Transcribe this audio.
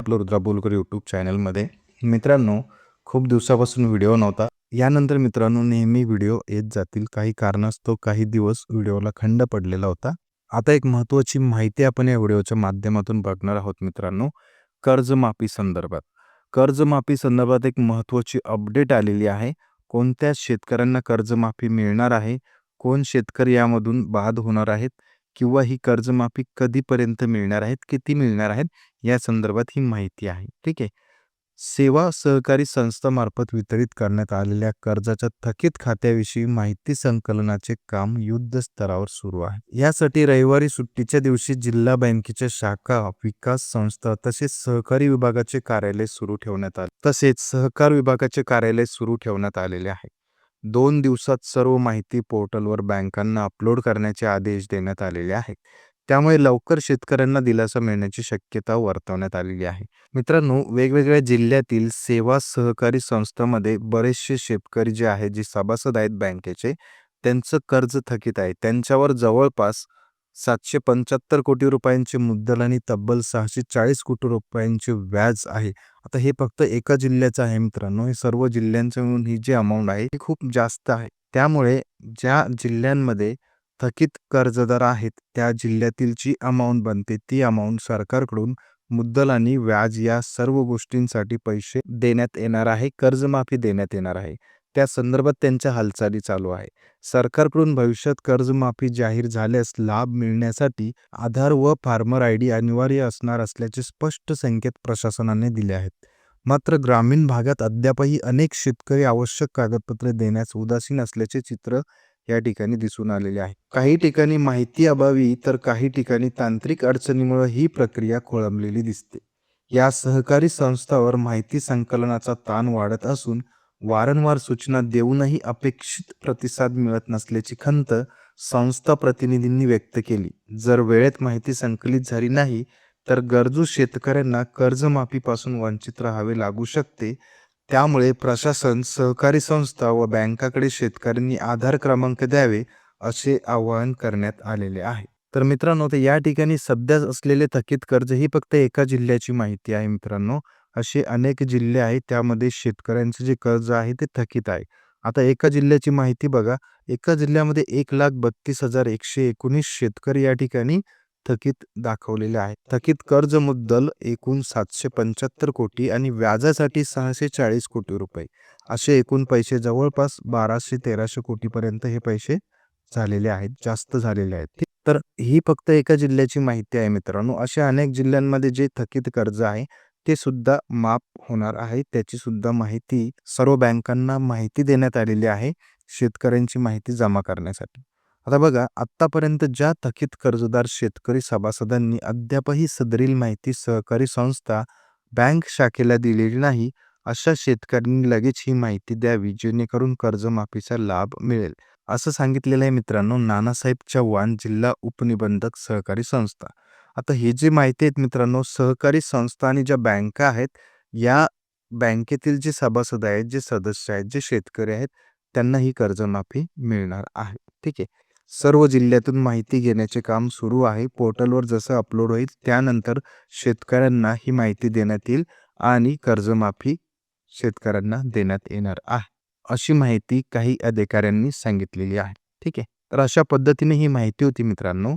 आपलं रुद्रा बोलकर यूट्यूब चॅनलमध्ये मित्रांनो खूप दिवसापासून व्हिडिओ नव्हता. यानंतर मित्रांनो नेहमी व्हिडिओ येत जातील. काही कारणास्तव काही दिवस व्हिडिओला खंड पडलेला होता. आता एक महत्त्वाची माहिती आपण या व्हिडिओच्या माध्यमातून बघणार आहोत मित्रांनो कर्जमाफी संदर्भात. कर्जमाफी संदर्भात एक महत्त्वाची अपडेट आलेली आहे. कोणत्या शेतकऱ्यांना कर्जमाफी मिळणार आहे? कोण शेतकरी यामधून बाद होणार आहेत? किंवा ही कर्जमाफी कधीपर्यंत मिळणार आहेत किती मिळणार आहेत या संदर्भात ही माहिती आहे. ठीक आहे. सेवा सहकारी संस्थामार्फत वितरित करण्यात आलेल्या कर्जाच्या थकीत खात्याविषयी माहिती संकलनाचे काम युद्ध स्तरावर सुरू आहे. यासाठी रविवारी सुट्टीच्या दिवशी जिल्हा बँकेच्या शाखा विकास संस्था तसेच सहकारी विभागाचे कार्यालय सुरू ठेवण्यात आले. तसेच सहकार विभागाचे कार्यालय सुरू ठेवण्यात आलेले आहे. दोन दिवसात सर्व माहिती पोर्टलवर बँकांना अपलोड करण्याचे आदेश देण्यात आलेले आहेत. त्यामुळे लवकर शेतकऱ्यांना दिलासा मिळण्याची शक्यता वर्तवण्यात आलेली आहे. मित्रांनो वेगवेगळ्या जिल्ह्यातील सेवा सहकारी संस्थांमध्ये बरेचसे शेतकरी जे आहेत जे सभासद आहेत बँकेचे त्यांचं कर्ज थकीत आहे. त्यांच्यावर जवळपास सातशे पंच्याहत्तर कोटी रुपयांचे मुद्दल आणि तब्बल सहाशे चाळीस कोटी रुपयांचे व्याज आहे. आता हे फक्त एका जिल्ह्याचं आहे मित्रांनो. हे सर्व जिल्ह्यांचं मिळून ही जी अमाऊंट आहे ही खूप जास्त आहे. त्यामुळे ज्या जिल्ह्यांमध्ये थकीत कर्जदार आहेत त्या जिल्ह्यातील जी अमाऊंट बनते ती अमाऊंट सरकारकडून मुद्दल आणि व्याज या सर्व गोष्टींसाठी पैसे देण्यात येणार आहे कर्जमाफी देण्यात येणार आहे. त्या संदर्भात त्यांच्या हालचाली चालू आहे. सरकारकडून भविष्यात कर्जमाफी जाहीर झाल्यास लाभ मिळण्यासाठी आधार व फार्मर आय डी अनिवार्य असणार असल्याचे स्पष्ट संकेत प्रशासनाने दिले आहेत. मात्र ग्रामीण भागात अद्यापही अनेक शेतकरी आवश्यक कागदपत्रे देण्यास उदासीन असल्याचे चित्र या ठिकाणी दिसून आलेले आहे. काही ठिकाणी माहिती अभावी तर काही ठिकाणी तांत्रिक अडचणीमुळे ही प्रक्रिया खोळंबलेली दिसते. या सहकारी संस्थावर माहिती संकलनाचा ताण वाढत असून वारंवार सूचना देऊनही अपेक्षित प्रतिसाद मिळत नसल्याची खंत संस्था प्रतिनिधींनी व्यक्त केली. जर वेळेत माहिती संकलित झाली नाही तर गरजू शेतकऱ्यांना कर्जमाफीपासून वंचित राहावे लागू शकते. त्यामुळे प्रशासन सहकारी संस्था व बँकाकडे शेतकऱ्यांनी आधार क्रमांक द्यावे असे आवाहन करण्यात आलेले आहे. तर मित्रांनो ते या ठिकाणी सध्या असलेले थकीत कर्ज ही फक्त एका जिल्ह्याची माहिती आहे मित्रांनो. असे अनेक जिल्हे आहेत त्यामध्ये शेतकऱ्यांचे जे कर्ज आहे ते थकीत आहे. आता एका जिल्ह्याची माहिती बघा एका जिल्ह्यामध्ये एक लाख बत्तीस हजार एकशे एकोणीस शेतकरी या ठिकाणी थकीत दाखवलेले आहे थकीत कर्ज मुद्दल एकूण सातशे पंच्याहत्तर कोटी आणि व्याजासाठी सहाशे चाळीस कोटी रुपये. असे एकूण पैसे जवळपास बाराशे तेराशे कोटीपर्यंत हे पैसे झालेले आहेत जास्त झालेले आहेत. तर ही फक्त एका जिल्ह्याची माहिती आहे मित्रांनो. अशा अनेक जिल्ह्यांमध्ये जे थकीत कर्ज आहे ते सुद्धा माफ होणार आहे. त्याची सुद्धा माहिती सर्व बँकांना माहिती देण्यात आलेली आहे शेतकऱ्यांची माहिती जमा करण्यासाठी. आता बघा आत्तापर्यंत ज्या थकीत कर्जदार शेतकरी सभासदांनी अद्यापही सदरील माहिती सहकारी संस्था बँक शाखेला दिलेली नाही अशा शेतकऱ्यांनी लगेच ही माहिती द्यावी जेणेकरून कर्जमाफीचा लाभ मिळेल. असं सांगितलेलं आहे मित्रांनो नानासाहेब चव्हाण जिल्हा उपनिबंधक सहकारी संस्था. आता हे जी माहिती आहेत मित्रांनो सहकारी संस्था आणि ज्या बँका आहेत या बँकेतील जे सभासद आहेत जे सदस्य आहेत जे शेतकरी आहेत त्यांना ही कर्जमाफी मिळणार आहे. ठीक आहे? सर्व जिल्ह्यातून माहिती घेण्याचे काम सुरू आहे. पोर्टलवर जसं अपलोड होईल त्यानंतर शेतकऱ्यांना ही माहिती देण्यात येईल आणि कर्जमाफी शेतकऱ्यांना देण्यात येणार आहे. अशी माहिती काही अधिकाऱ्यांनी सांगितलेली आहे. ठीक आहे? तर अशा पद्धतीने ही माहिती होती मित्रांनो.